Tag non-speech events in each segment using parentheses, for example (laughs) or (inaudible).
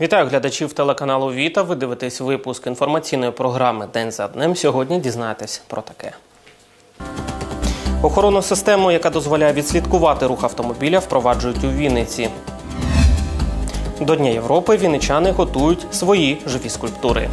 Вітаю глядачів телеканалу Віта. Ви дивитесь випуск інформаційної програми День за днем. Сьогодні дізнаєтесь про таке. Охоронну систему, яка дозволяє відслідкувати рух автомобіля, впроваджують у Вінниці. До Дня Європи вінничани готують свої живі скульптури.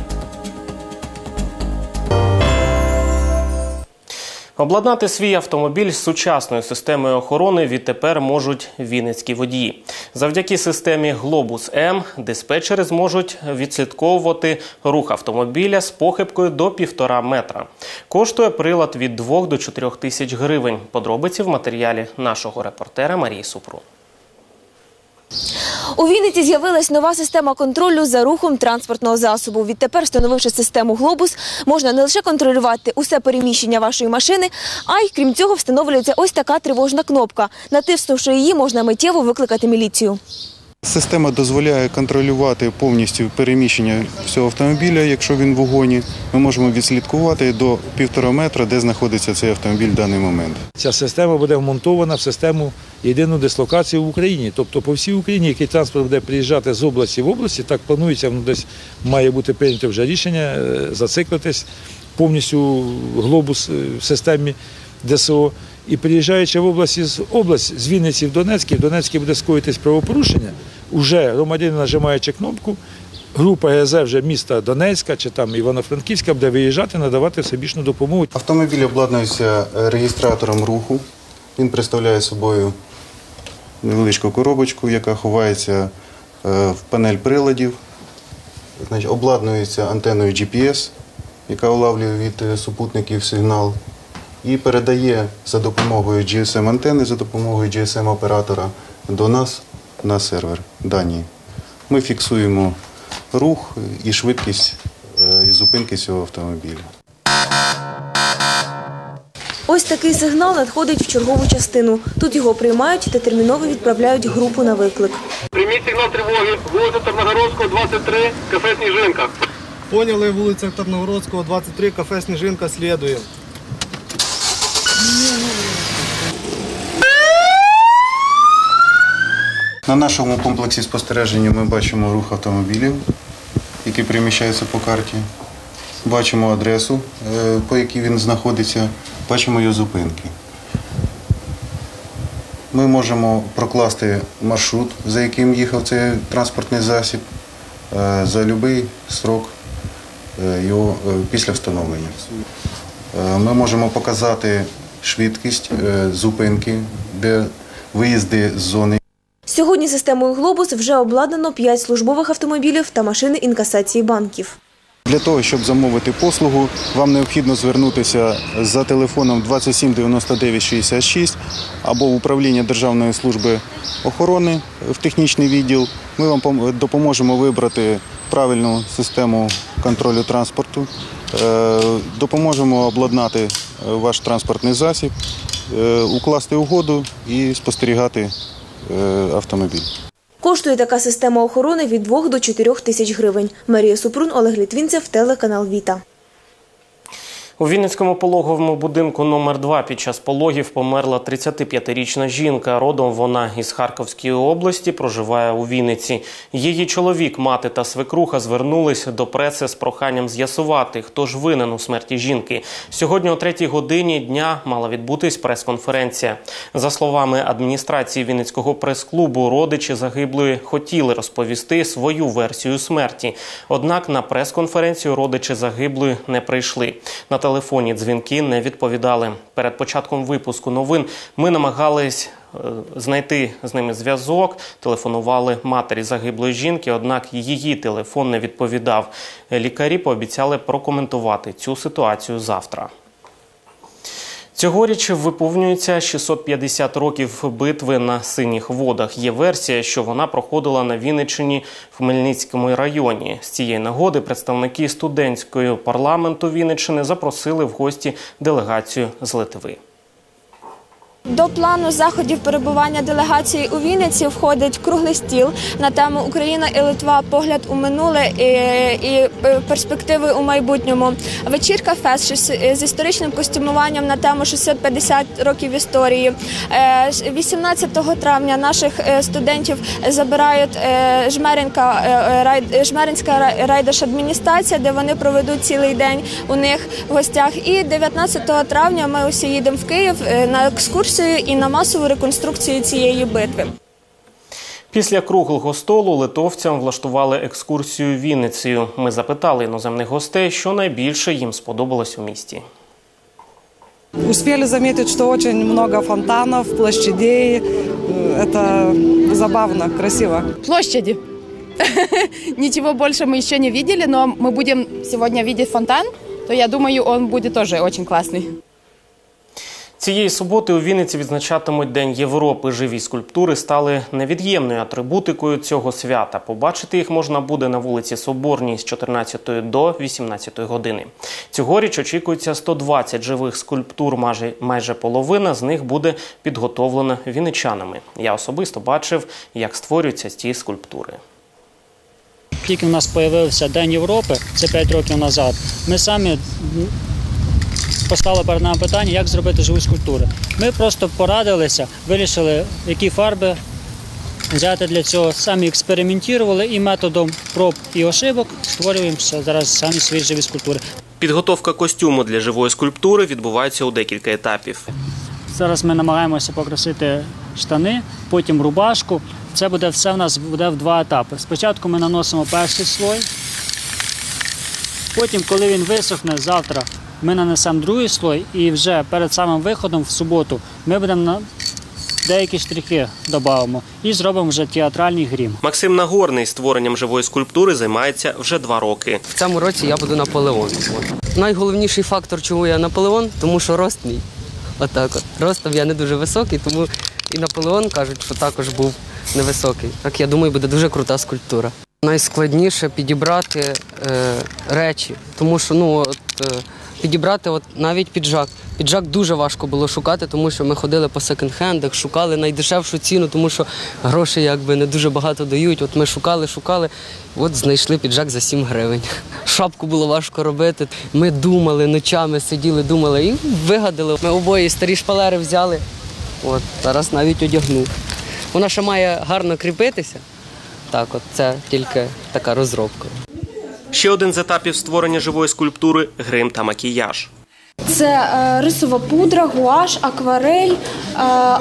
Обладнати свій автомобіль з сучасною системою охорони відтепер можуть вінницькі водії. Завдяки системі Глобус М диспетчери зможуть відслідковувати рух автомобіля з похибкою до півтора метра. Коштує прилад від 2 до 4 тисяч гривень. Подробиці в матеріалі нашого репортера Марії Супрун. У Вінниці з'явилась нова система контролю за рухом транспортного засобу. Відтепер, встановивши систему «Глобус», можна не лише контролювати усе переміщення вашої машини, а й, крім цього, встановлюється ось така тривожна кнопка. Натиснувши її, можна миттєво викликати міліцію. Система дозволяє контролювати повністю переміщення всього автомобіля, якщо він в угоні. Ми можемо відслідкувати до півтора метра, де знаходиться цей автомобіль в даний момент. Ця система буде вмонтована в систему єдину дислокацію в Україні. Тобто по всій Україні, який транспорт буде приїжджати з області в області, так планується, ну, десь має бути прийнято вже рішення е, зациклитись повністю глобус е, в системі ДСО. І приїжджаючи в області з область з Вінниці в Донецький, в Донецький буде скоїтись правопорушення. Уже громадянин нажимаючи кнопку, група ГЗ вже міста Донецька чи там Івано-Франківська буде виїжджати, надавати всебічну допомогу. Автомобіль обладнується е, реєстратором руху. Він представляє собою невеличку коробочку, яка ховається е, в панель приладів. Значить, обладнується антеною GPS, яка улавлює від е, супутників сигнал. І передає за допомогою GSM-антени, за допомогою GSM-оператора до нас на сервер дані. Ми фіксуємо рух і швидкість е, і зупинки цього автомобіля. Ось такий сигнал надходить в чергову частину. Тут його приймають та терміново відправляють групу на виклик. Прийміть сигнал тривоги, вулиця Тарногородського, 23, кафе Сніжинка. Поняли, вулиця Тарногородського, 23, кафе Сніжинка, слідує. На нашому комплексі спостереження ми бачимо рух автомобілів, які переміщаються по карті. Бачимо адресу, е, по якій він знаходиться, бачимо його зупинки. Ми можемо прокласти маршрут, за яким їхав цей транспортний засіб, е, за будь-який срок е, його після встановлення. Ми можемо показати швидкість зупинки, де виїзди з зони. Сьогодні системою «Глобус» вже обладнано 5 службових автомобілів та машини інкасації банків. Для того, щоб замовити послугу, вам необхідно звернутися за телефоном 27 99 66 або в управління Державної служби охорони в технічний відділ. Ми вам пом- допоможемо вибрати правильну систему контролю транспорту, е, допоможемо обладнати е, ваш транспортний засіб, е, укласти угоду і спостерігати автомобіль. Коштує така система охорони від 2 до 4 тисяч гривень. Марія Супрун, Олег Літвінцев, телеканал Віта. У Вінницькому пологовому будинку номер 2 під час пологів померла 35-річна жінка. Родом вона із Харківської області проживає у Вінниці. Її чоловік, мати та свекруха звернулись до преси з проханням з'ясувати, хто ж винен у смерті жінки. Сьогодні о третій годині дня мала відбутись прес-конференція. За словами адміністрації Вінницького прес-клубу, родичі загиблої хотіли розповісти свою версію смерті. Однак на прес-конференцію родичі загиблої не прийшли. На телефоні дзвінки не відповідали. Перед початком випуску новин ми намагались е, знайти з ними зв'язок. Телефонували матері загиблої жінки, однак її телефон не відповідав. Лікарі пообіцяли прокоментувати цю ситуацію завтра. Цьогоріч виповнюється 650 років битви на синіх водах. Є версія, що вона проходила на Вінниччині в Хмельницькому районі. З цієї нагоди представники студентської парламенту Вінниччини запросили в гості делегацію з Литви. До плану заходів перебування делегації у Вінниці входить круглий стіл на тему Україна і Литва погляд у минуле і, і перспективи у майбутньому. Вечірка фест з історичним костюмуванням на тему 650 років історії. Е, 18 травня наших е, студентів забирають е, Жмеринка е, Жмеринська райдержадміністрація, де вони проведуть цілий день у них в гостях. І 19 травня ми усі їдемо в Київ е, на екскурсію і на масову реконструкцію цієї битви. Після круглого столу литовцям влаштували екскурсію Вінницею. Ми запитали іноземних гостей, що найбільше їм сподобалось у місті. Успели заметить, что очень много фонтанов, площадей. Э, Это забавно, красиво. площади. (laughs) Ничего больше мы еще не видели, но мы будем сегодня видеть фонтан, то я думаю, он будет тоже очень классный. Цієї суботи у Вінниці відзначатимуть День Європи. Живі скульптури стали невід'ємною атрибутикою цього свята. Побачити їх можна буде на вулиці Соборній з 14 до 18 години. Цьогоріч очікується 120 живих скульптур. Майже, майже половина з них буде підготовлена вінничанами. Я особисто бачив, як створюються ці скульптури. Тільки в нас з'явився День Європи, це 5 років назад. Ми самі поставили перед нами питання, як зробити живу скульптуру. Ми просто порадилися, вирішили, які фарби взяти для цього. Самі експериментували і методом проб і ошибок створюємо зараз самі свої живі скульптури. Підготовка костюму для живої скульптури відбувається у декілька етапів. Зараз ми намагаємося покрасити штани, потім рубашку. Це буде все в нас буде в два етапи. Спочатку ми наносимо перший слой, потім, коли він висохне завтра, ми нанесемо другий слой, і вже перед самим виходом в суботу ми будемо на деякі штрихи додамо і зробимо вже театральний грім. Максим Нагорний створенням живої скульптури займається вже два роки. В цьому році я буду Наполеон. Найголовніший фактор, чому я Наполеон, тому що рост мій. Отак от. Ростом я не дуже високий, тому і Наполеон кажуть, що також був невисокий. Так я думаю, буде дуже крута скульптура. Найскладніше підібрати е, речі, тому що ну от е, підібрати от навіть піджак. Піджак дуже важко було шукати, тому що ми ходили по секонд-хендах, шукали найдешевшу ціну, тому що грошей якби не дуже багато дають. От ми шукали, шукали, от знайшли піджак за 7 гривень. (laughs) Шапку було важко робити. Ми думали, ночами сиділи, думали і вигадали. Ми обоє старі шпалери взяли. От зараз навіть одягнув. Вона ще має гарно кріпитися. Так, от це тільки така розробка. Ще один з етапів створення живої скульптури грим та макіяж. Це е, рисова пудра, гуаш, акварель, е,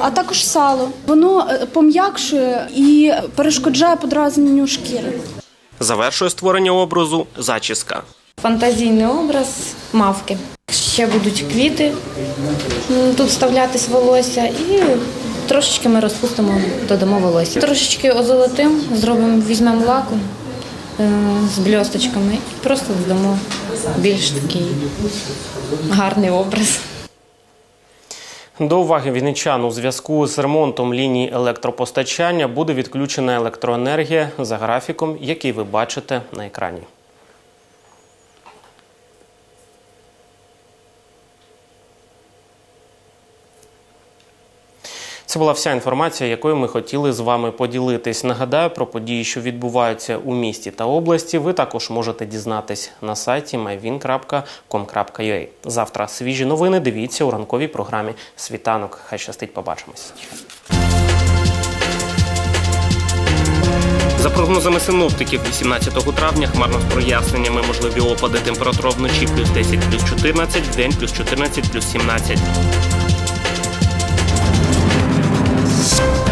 а також сало. Воно е, пом'якшує і перешкоджає подразненню шкіри. Завершує створення образу зачіска. Фантазійний образ мавки. Ще будуть квіти тут вставлятись волосся і трошечки ми розпустимо, додамо волосся. Трошечки озолотим, зробимо, візьмемо лаку з бльосточками і просто додамо більш такий гарний образ. До уваги вінничан у зв'язку з ремонтом лінії електропостачання буде відключена електроенергія за графіком, який ви бачите на екрані. Це була вся інформація, якою ми хотіли з вами поділитись. Нагадаю про події, що відбуваються у місті та області. Ви також можете дізнатись на сайті myvin.com.ua. Завтра свіжі новини. Дивіться у ранковій програмі Світанок. Хай щастить, побачимось. За прогнозами синоптиків, 18 травня хмарно з проясненнями можливі опади температура вночі плюс 10, плюс 14, в день плюс 14, плюс 17. Jones.